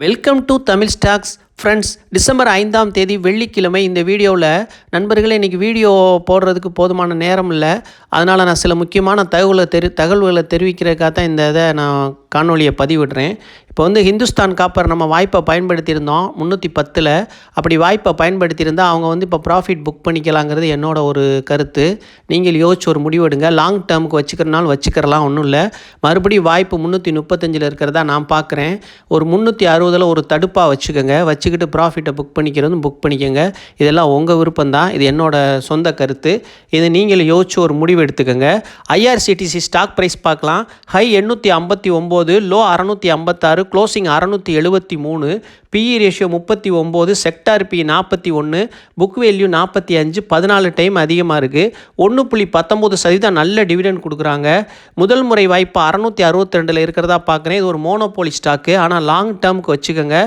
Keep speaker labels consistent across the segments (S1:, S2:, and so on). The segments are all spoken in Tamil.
S1: Welcome to Tamil stocks friends December ஐந்தாம் தேதி வெள்ளிக்கிழமை இந்த வீடியோவில் நண்பர்களே இன்றைக்கி வீடியோ போடுறதுக்கு போதுமான நேரம் இல்லை. அதனால் நான் சில முக்கியமான தகவலை தெரி தகவல்களை தெரிவிக்கிறதுக்காக தான் இந்த இதை நான் காணொலியை பதிவிடுறேன். இப்போ வந்து ஹிந்துஸ்தான் காப்பர் நம்ம வாய்ப்பை பயன்படுத்தியிருந்தோம் முந்நூற்றி பத்தில். அப்படி வாய்ப்பை பயன்படுத்தியிருந்தால் அவங்க வந்து இப்போ ப்ராஃபிட் புக் பண்ணிக்கலாங்கிறது என்னோட ஒரு கருத்து. நீங்கள் யோசிச்சு ஒரு முடிவெடுங்க லாங் டேர்முக்கு வச்சுக்கிறனாலும் வச்சுக்கிறலாம் ஒன்றும் இல்லை. மறுபடியும் வாய்ப்பு முந்நூற்றி முப்பத்தஞ்சில் இருக்கிறதா நான் பார்க்குறேன். ஒரு முந்நூற்றி அறுபதில் ஒரு தடுப்பாக வச்சுக்கோங்க. வச்சு வச்சுக்கிட்டு ப்ராஃபிட்டை புக் பண்ணிக்கிறதும் புக் பண்ணிக்கோங்க. இதெல்லாம் உங்கள் விருப்பம் தான் இது என்னோடய சொந்த கருத்து. இதை நீங்கள் யோசிச்சு ஒரு முடிவு எடுத்துக்கோங்க. ஐஆர்சிடிசி ஸ்டாக் ப்ரைஸ் பார்க்கலாம். ஹை எண்ணூற்றி ஐம்பத்தி ஒம்பது லோ அறநூற்றி ஐம்பத்தாறு க்ளோசிங் அறநூற்றி எழுபத்தி மூணு. பிஇ ரேஷியோ முப்பத்தி ஒம்பது செக்டார் பி நாற்பத்தி ஒன்று புக் வேல்யூ நாற்பத்தி அஞ்சு பதினாலு டைம் அதிகமாக இருக்குது ஒன்று புள்ளி பத்தொம்போது சதவீதம் நல்ல டிவிடெண்ட் கொடுக்குறாங்க. முதல் முறை வாய்ப்பு அறநூற்றி அறுபத்தி ரெண்டில் இருக்கிறதா பார்க்குறேன். இது ஒரு மோனோபோலி ஸ்டாக்கு ஆனால் லாங் டேர்முக்கு வச்சுக்கோங்க.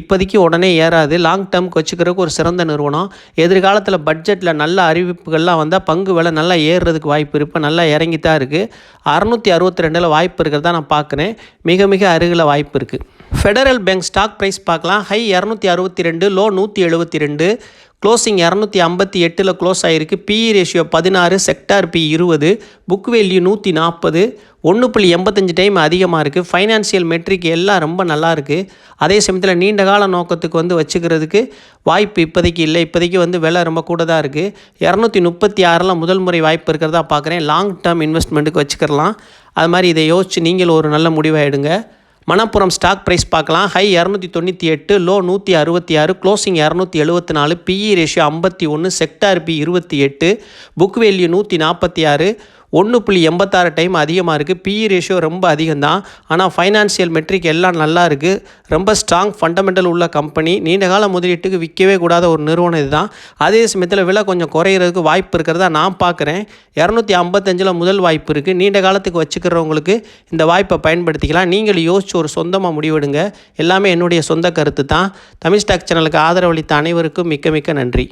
S1: இப்போதைக்கு உடனே ஏறாது. லாங் டேர்முக்கு வச்சுக்கிறதுக்கு ஒரு சிறந்த நிறுவனம். எதிர்காலத்தில் பட்ஜெட்டில் நல்ல அறிவிப்புகள்லாம் வந்தால் பங்கு விலை நல்லா ஏறுறதுக்கு வாய்ப்பு இருக்குது இப்போ நல்லா இறங்கி தான் இருக்குது அறநூற்றி அறுபத்தி ரெண்டில் வாய்ப்பு இருக்கிறதா நான் பார்க்குறேன். மிக மிக அருகில் வாய்ப்பு இருக்குது ஃபெடரல் பேங்க் ஸ்டாக் ப்ரைஸ் பார்க்கலாம். ஹை இரநூத்தி அறுபத்தி ரெண்டு லோ நூற்றி எழுபத்தி ரெண்டு க்ளோசிங் இரநூத்தி ஐம்பத்தி எட்டில் க்ளோஸ் ஆகிருக்கு பிஇ ரேஷியோ பதினாறு செக்டார் பி இருபது புக் வேல்யூ நூற்றி நாற்பது ஒன்று புள்ளி எண்பத்தஞ்சு டைம் அதிகமாக இருக்குது ஃபைனான்சியல் மெட்ரிக் எல்லாம் ரொம்ப நல்லா இருக்குது அதே சமயத்தில் நீண்ட கால நோக்கத்துக்கு வந்து வச்சுக்கிறதுக்கு வாய்ப்பு இப்போதைக்கு இல்லை. இப்போதைக்கு வந்து விலை ரொம்ப கூட தான் இருக்குது இரநூத்தி முப்பத்தி ஆறில் முதல் முறை வாய்ப்பு இருக்கிறதா பார்க்குறேன். லாங் டேர்ம் இன்வெஸ்ட்மெண்ட்டுக்கு வச்சுக்கிறலாம். அது மாதிரி இதை யோசித்து நீங்கள் ஒரு நல்ல முடிவாகிடுங்க மணப்புறம் மணப்புரம் ஸ்டாக் ப்ரைஸ் பார்க்கலாம். ஹை இரநூத்தி தொண்ணூற்றி எட்டு லோ நூற்றி அறுபத்தி ஆறு க்ளோசிங் இரநூத்தி எழுபத்தி நாலு பிஇ ரேஷியோ ஐம்பத்தி ஒன்று செக்டார் பி இருபத்தி எட்டு புக் வேல்யூ நூற்றி நாற்பத்தி ஆறு ஒன்று புள்ளி எண்பத்தாறு டைம் அதிகமாக இருக்குது பிஇ ரேஷியோ ரொம்ப அதிகம் தான் ஆனால் ஃபைனான்சியல் மெட்ரிக் எல்லாம் நல்லா இருக்குது ரொம்ப ஸ்ட்ராங் ஃபண்டமெண்டல் உள்ள கம்பெனி நீண்ட கால முதலீட்டுக்கு விற்கவே கூடாத ஒரு நிறுவனம் இதுதான். அதே சமயத்தில் விலை கொஞ்சம் குறையிறதுக்கு வாய்ப்பு இருக்கிறதா நான் பார்க்குறேன். இரநூத்தி ஐம்பத்தஞ்சில் முதல் வாய்ப்பு இருக்குது நீண்ட காலத்துக்கு வச்சுக்கிறவங்களுக்கு இந்த வாய்ப்பை பயன்படுத்திக்கலாம். நீங்கள் யோசிச்சு ஒரு சொந்தமாக முடிவெடுங்க. எல்லாமே என்னுடைய சொந்த கருத்து தான் தமிழ் ஸ்டாக் சேனலுக்கு ஆதரவளித்த அனைவருக்கும் மிக்க மிக்க நன்றி.